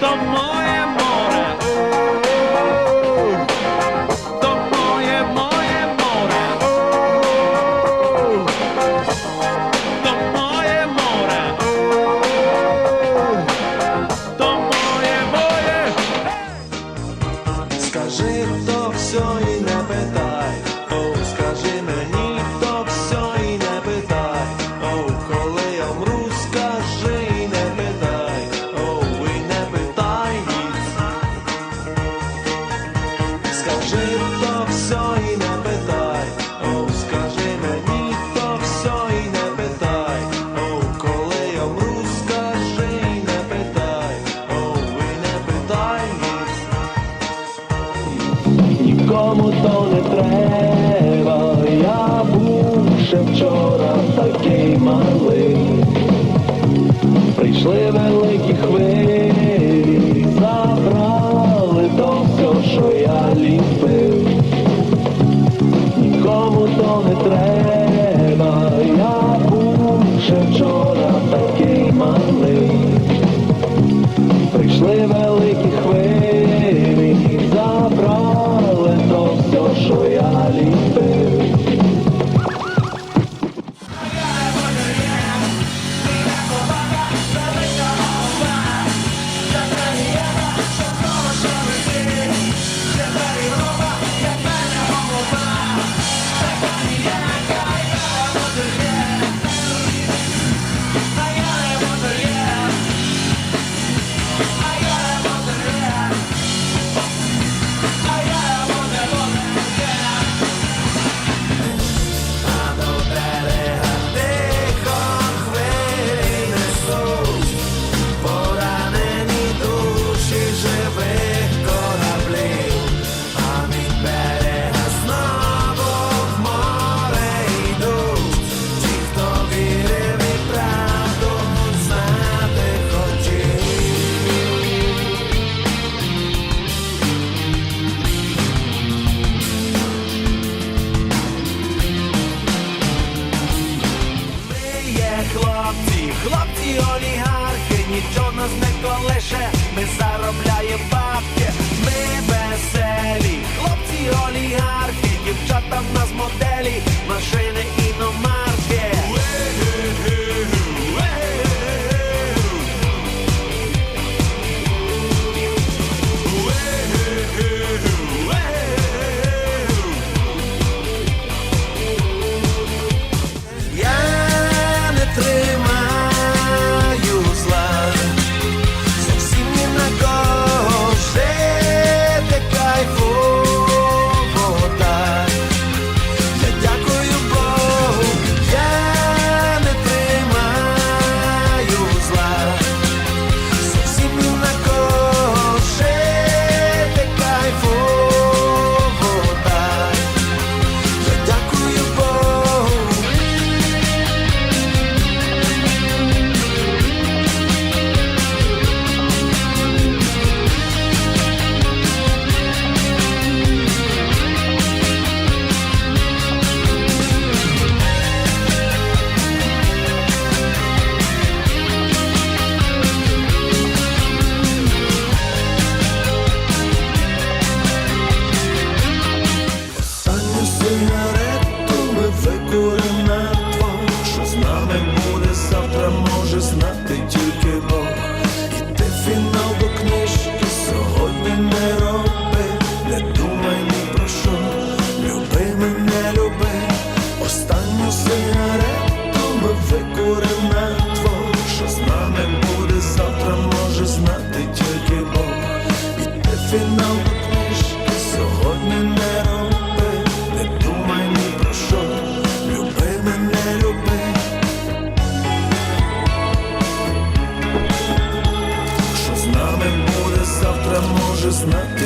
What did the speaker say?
Come on. το ψωί να πετάει. нікому то не треба. Я був ще вчора такий малий. Прийшли великі хвилі, забрали то все, що я ліпив. Нікому то не треба. Я був ще вчора такий малий. Прийшли великі олігархи, нічого з не колиш. 16